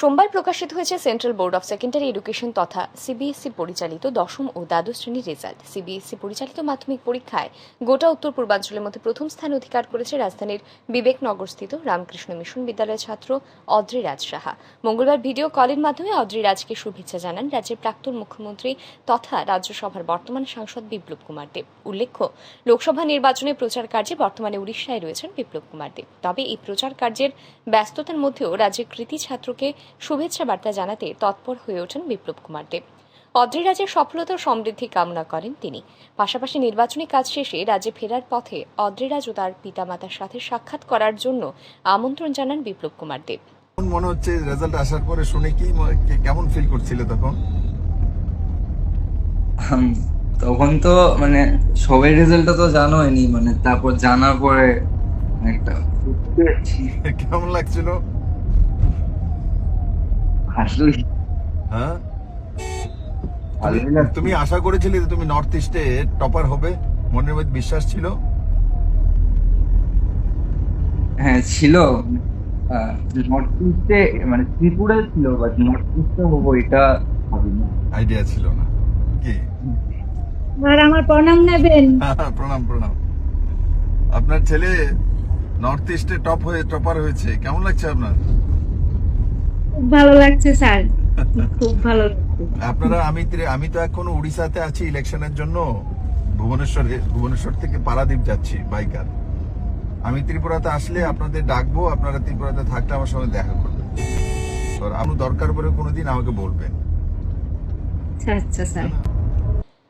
সোমবার প্রকাশিত হয়েছে central board of secondary education তথা সিবিএসই পরিচালিত দশম ও দ্বাদশ শ্রেণির রেজাল্ট। সিবিএসই পরিচালিত মাধ্যমিক পরীক্ষায় গোটা উত্তর পূর্বাঞ্চলের মধ্যে প্রথম স্থান অধিকার করেছে রাজধানীর বিবেকনগরস্থিত রামকৃষ্ণ মিশন বিদ্যালয়ের ছাত্র অদ্রি রাজ সাহা। মঙ্গলবার ভিডিও কলের মাধ্যমে অদ্রি রাজকে শুভেচ্ছা জানান রাজ্যের প্রাক্তন মুখ্যমন্ত্রী তথা রাজ্যসভার বর্তমান সাংসদ বিপ্লব কুমার দেব। উল্লেখ্য, লোকসভা নির্বাচনে প্রচার কার্যে বর্তমানে উড়িষ্যায় রয়েছেন বিপ্লব কুমার দেব। তবে এই প্রচার কার্যের ব্যস্ততার মধ্যেও রাজ্যের কৃতি ছাত্রকে শুভেচ্ছা বার্তা জানাতে তৎপর হয়ে ওঠেন বিপ্লব কুমার দেব। অদ্রিরাজের সফলতা ও সমৃদ্ধি কামনা করেন তিনি। পাশাপাশি নির্বাচনী কাজ শেষে রাজ্যে ফেরার পথে অদ্রিরাজ ও তার পিতামাতার সাথে সাক্ষাৎ করার জন্য আমন্ত্রণ জানান বিপ্লব কুমার দেব। মনে হচ্ছে রেজাল্ট আসার পরে শুনে কি কেমন ফিল করছিলে তখন? হুম, তখন তো মানে সবাই রেজাল্টটা তো জানোইনি মানে তারপর জানার পরে একটা কেমন লাগছিল? আসলে হ্যাঁ? তুমি- আশা করেছিলে যে তুমি নর্থ ইস্টে টপার হবে মনের মধ্যে বিশ্বাস ছিল? হ্যাঁ ছিল। নর্থ ইস্টে মানে ত্রিপুরায় ছিল বাট নর্থ ইস্টে হব এটা ভাবিনি। আইডিয়া ছিল না। কি? আর আমার প্রণাম নেবেন। প্রণাম প্রণাম। আপনার ছেলে নর্থ ইস্টে টপ হয়ে টপার হয়েছে। কেমন লাগছে আপনার? খুব ভালো লাগছে স্যার। খুব ভালো আপনারা আমি আমি তো এখন উড়িষ্যাতে আছি ইলেকশনের জন্য। ভুবনেশ্বরে ভুবনেশ্বর থেকে পারাদ্বীপ যাচ্ছি বাইকার। আমি ত্রিপুরাতে আসলে আপনাদের ডাকবো আপনারা ত্রিপুরাতে থাকলে আমার সঙ্গে দেখা করবেন। আপনি দরকার পড়ে কোনোদিন আমাকে বলবেন। আচ্ছা আচ্ছা স্যার।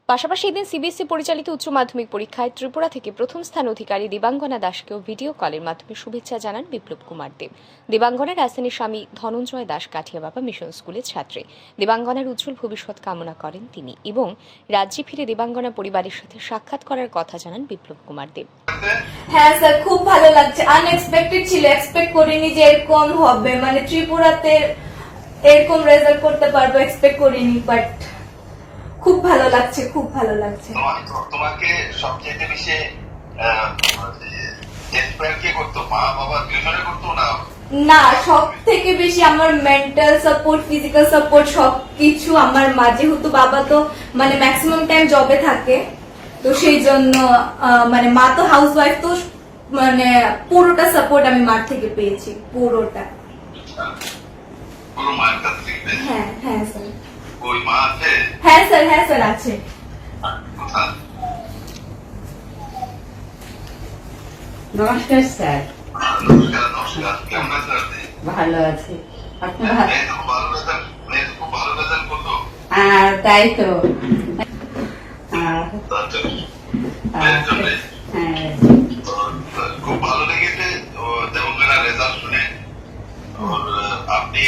পাশাপাশি এদিন সিবিএসই পরিচালিত উচ্চ মাধ্যমিক পরীক্ষায় ত্রিপুরা থেকে প্রথম স্থান অধিকারী দেবাঙ্গনা দাসকেও ভিডিও কলের মাধ্যমে শুভেচ্ছা জানান বিপ্লব কুমার দেব। দেবাঙ্গনা রাজধানীর স্বামী ধনঞ্জয় দাস কাঠিয়া বাবা মিশন স্কুলের ছাত্রী। দেবাঙ্গনার উজ্জ্বল ভবিষ্যৎ কামনা করেন তিনি এবং রাজ্যে ফিরে দেবাঙ্গনা পরিবারের সাথে সাক্ষাৎ করার কথা জানান বিপ্লব কুমার দেব। হ্যাঁ স্যার, খুব ভালো লাগছে। আনএক্সপেক্টেড ছিল। এক্সপেক্ট করিনি যে এরকম হবে। মানে ত্রিপুরাতে এরকম রেজাল্ট করতে পারব এক্সপেক্ট করিনি বাট খুব ভালো লাগছে খুব ভালো লাগছে। তোমাকে- সবচেয়ে বেশি না? সব থেকে বেশি আমার মেন্টাল সাপোর্ট ফিজিক্যাল সাপোর্ট সব কিছু আমার মা। যেহেতু বাবা তো মানে ম্যাক্সিমাম টাইম জবে থাকে তো সেই জন্য মানে মা তো হাউস ওয়াইফ তো মানে পুরোটা সাপোর্ট আমি মার থেকে পেয়েছি পুরোটা। হ্যাঁ হ্যাঁ স্যার ওই মা আছে? হ্যাঁ স্যার হ্যাঁ স্যার আছে। কোথায় নমস্কার স্যার। নমস্কার নমস্কার। কেমন আছেন আপনি? ভালো আছি। আপনি তো খুব ভালো রেজাল্ট মেয়ে খুব ভালো রেজাল্ট করতো আর তাই তো। হ্যাঁ, খুব ভালো লেগেছে। রেজাল্ট শুনে। আপনি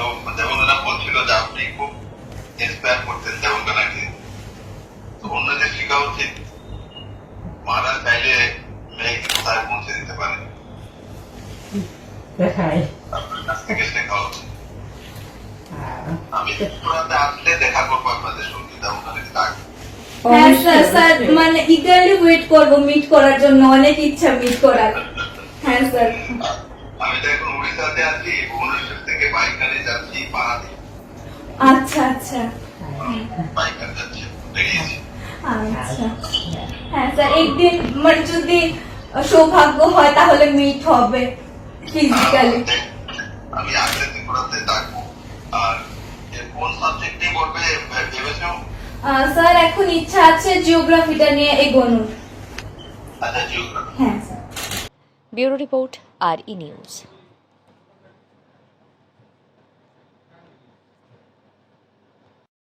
দেবঙ্গনা বলছিল যে আপনি খুব ইন্সপায়ার করতেন দেবঙ্গনাকে। তো অন্যদের শেখা উচিত। মারা চাইলে মেয়েকে কোথায় পৌঁছে দিতে পারে। আপনার কাছ থেকে শেখা উচিত। আমি ত্রিপুরাতে আসলে দেখা করব আপনাদের সঙ্গে দেবঙ্গনাকে ডাকবো হ্যাঁ স্যার স্যার মানে ইগারলি ওয়েট করব মিট করার জন্য। অনেক ইচ্ছা মিট করার। হ্যাঁ স্যার। আমি তো এখন উড়িষ্যাতে আছি ভুবনেশ্বর থেকে বাইকারে যাচ্ছি পাড়াতে আচ্ছা আচ্ছা। বাইকার যাচ্ছি বেরিয়েছি আচ্ছা। হ্যাঁ স্যার একদিন মানে যদি সৌভাগ্য হয় তাহলে মিট হবে ফিজিক্যালি আমি আসলে ত্রিপুরাতে ডাকবো আর কোন সাবজেক্টে ভে- ভেবেছো? স্যার এখন ইচ্ছা আছে জিওগ্রাফিটা নিয়ে এগোনোর। আচ্ছা জিওগ্রাফি হ্যাঁ স্যার। ব্যুরো রিপোর্ট আর ই নিউজ।